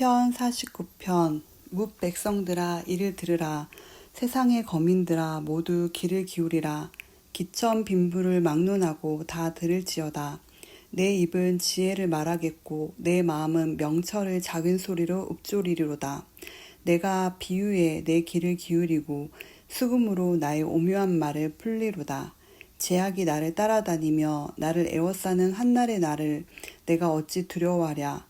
시편 49편 뭇 백성들아 이를 들으라. 세상의 거민들아 모두 귀를 기울이라. 기천 빈부를 막론하고 다 들을지어다. 내 입은 지혜를 말하겠고 내 마음은 명철을 작은 소리로 읊조리리로다. 내가 비유에 내 귀를 기울이고 수금으로 나의 오묘한 말을 풀리로다. 제약이 나를 따라다니며 나를 애워싸는 한날의 나를 내가 어찌 두려워하랴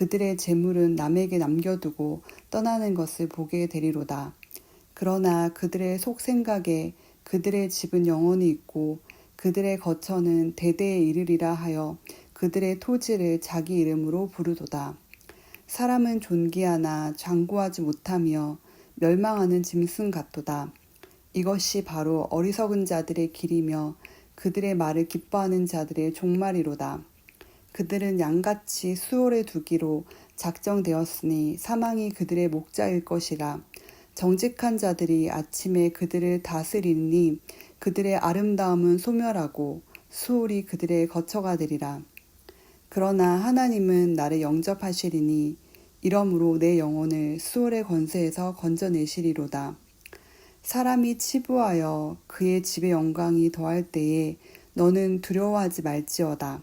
그들의 재물은 남에게 남겨두고 떠나는 것을 보게 되리로다. 그러나 그들의 속 생각에 그들의 집은 영원히 있고 그들의 거처는 대대에 이르리라 하여 그들의 토지를 자기 이름으로 부르도다. 사람은 존귀하나 장구하지 못하며 멸망하는 짐승 같도다. 이것이 바로 어리석은 자들의 길이며 그들의 말을 기뻐하는 자들의 종말이로다. 그들은 양같이 수월에 두기로 작정되었으니 사망이 그들의 목자일 것이라. 정직한 자들이 아침에 그들을 다스리니 그들의 아름다움은 소멸하고 수월이 그들의 거처가 되리라. 그러나 하나님은 나를 영접하시리니 이러므로 내 영혼을 수월의 권세에서 건져내시리로다. 사람이 치부하여 그의 집의 영광이 더할 때에 너는 두려워하지 말지어다.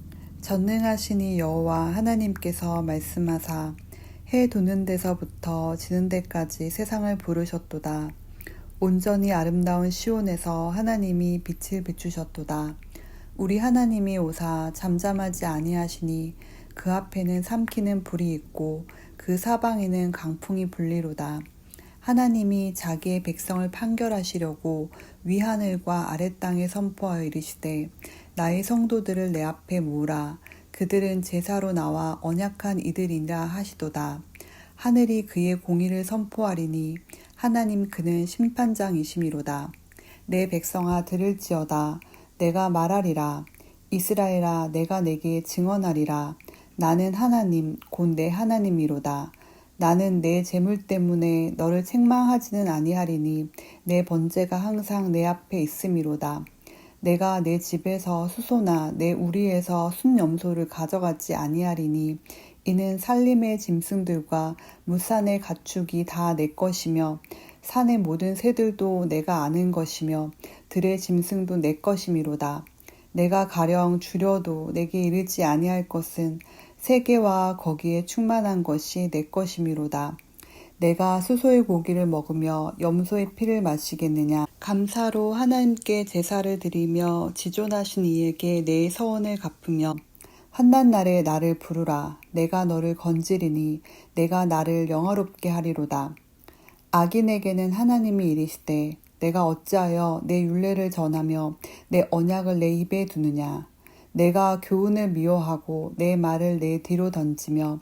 전능하시니 여호와 하나님께서 말씀하사 해 도는 데서부터 지는 데까지 세상을 부르셨도다. 온전히 아름다운 시온에서 하나님이 빛을 비추셨도다. 우리 하나님이 오사 잠잠하지 아니하시니 그 앞에는 삼키는 불이 있고 그 사방에는 강풍이 불리로다. 하나님이 자기의 백성을 판결하시려고 위하늘과 아랫 땅에 선포하여 이르시되 나의 성도들을 내 앞에 모으라 그들은 제사로 나와 언약한 이들이라 하시도다. 하늘이 그의 공의를 선포하리니 하나님 그는 심판장이심이로다. 내 백성아 들을지어다. 내가 말하리라. 이스라엘아 내가 내게 증언하리라. 나는 하나님 곧 내 하나님이로다. 나는 내 재물 때문에 너를 책망하지는 아니하리니 내 번제가 항상 내 앞에 있음이로다. 내가 내 집에서 수소나 내 우리에서 순염소를 가져가지 아니하리니 이는 살림의 짐승들과 무산의 가축이 다 내 것이며 산의 모든 새들도 내가 아는 것이며 들의 짐승도 내 것이미로다. 내가 가령 줄여도 내게 이르지 아니할 것은 세계와 거기에 충만한 것이 내 것이미로다. 내가 수소의 고기를 먹으며 염소의 피를 마시겠느냐? 감사로 하나님께 제사를 드리며 지존하신 이에게 내 서원을 갚으며 환난 날에 나를 부르라. 내가 너를 건지리니 내가 나를 영화롭게 하리로다. 악인에게는 하나님이 이르시되 내가 어찌하여 내 윤례를 전하며 내 언약을 내 입에 두느냐? 내가 교훈을 미워하고 내 말을 내 뒤로 던지며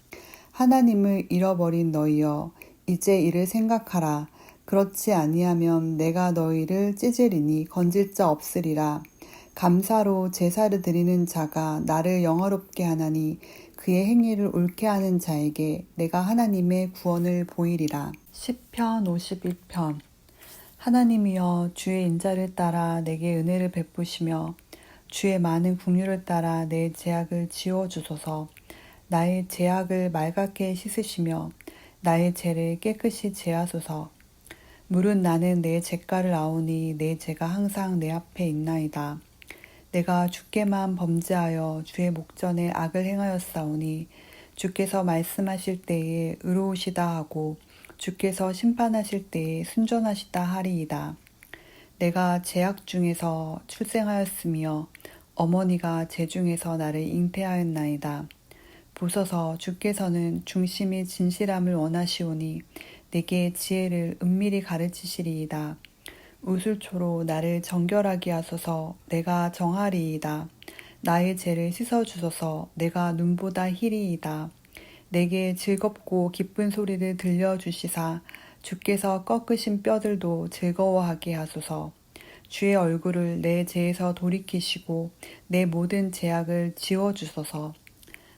하나님을 잃어버린 너희여 이제 이를 생각하라. 그렇지 아니하면 내가 너희를 찢으리니 건질 자 없으리라. 감사로 제사를 드리는 자가 나를 영화롭게 하나니 그의 행위를 옳게 하는 자에게 내가 하나님의 구원을 보이리라. 10편 51편 하나님이여 주의 인자를 따라 내게 은혜를 베푸시며 주의 많은 국류를 따라 내 죄악을 지워 주소서 나의 죄악을 맑게 씻으시며 나의 죄를 깨끗이 제하소서 물은 나는 내 죄가를 아오니 내 죄가 항상 내 앞에 있나이다 내가 주께만 범죄하여 주의 목전에 악을 행하였사오니 주께서 말씀하실 때에 의로우시다 하고 주께서 심판하실 때에 순전하시다 하리이다. 내가 제약 중에서 출생하였으며 어머니가 제 중에서 나를 잉태하였나이다. 보소서 주께서는 중심이 진실함을 원하시오니 내게 지혜를 은밀히 가르치시리이다. 우슬초로 나를 정결하게 하소서 내가 정하리이다. 나의 죄를 씻어주소서 내가 눈보다 희리이다. 내게 즐겁고 기쁜 소리를 들려주시사 주께서 꺾으신 뼈들도 즐거워하게 하소서. 주의 얼굴을 내 죄에서 돌이키시고 내 모든 죄악을 지워주소서.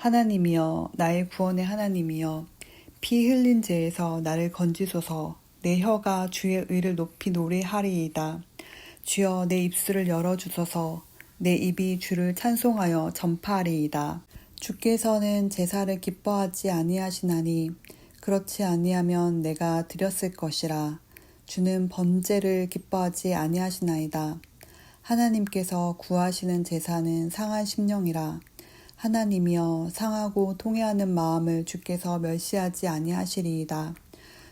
하나님이여 나의 구원의 하나님이여 피 흘린 죄에서 나를 건지소서 내 혀가 주의 의를 높이 노래하리이다. 주여 내 입술을 열어주소서 내 입이 주를 찬송하여 전파하리이다. 주께서는 제사를 기뻐하지 아니하시나니 그렇지 아니하면 내가 드렸을 것이라. 주는 번제를 기뻐하지 아니하시나이다. 하나님께서 구하시는 제사는 상한 심령이라. 하나님이여 상하고 통회하는 마음을 주께서 멸시하지 아니하시리이다.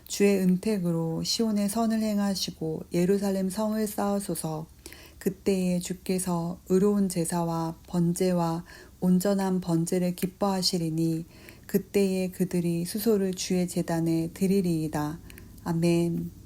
주의 은택으로 시온의 선을 행하시고 예루살렘 성을 쌓으소서. 그때에 주께서 의로운 제사와 번제와 온전한 번제를 기뻐하시리니 그때에 그들이 수소를 주의 제단에 드리리이다. 아멘.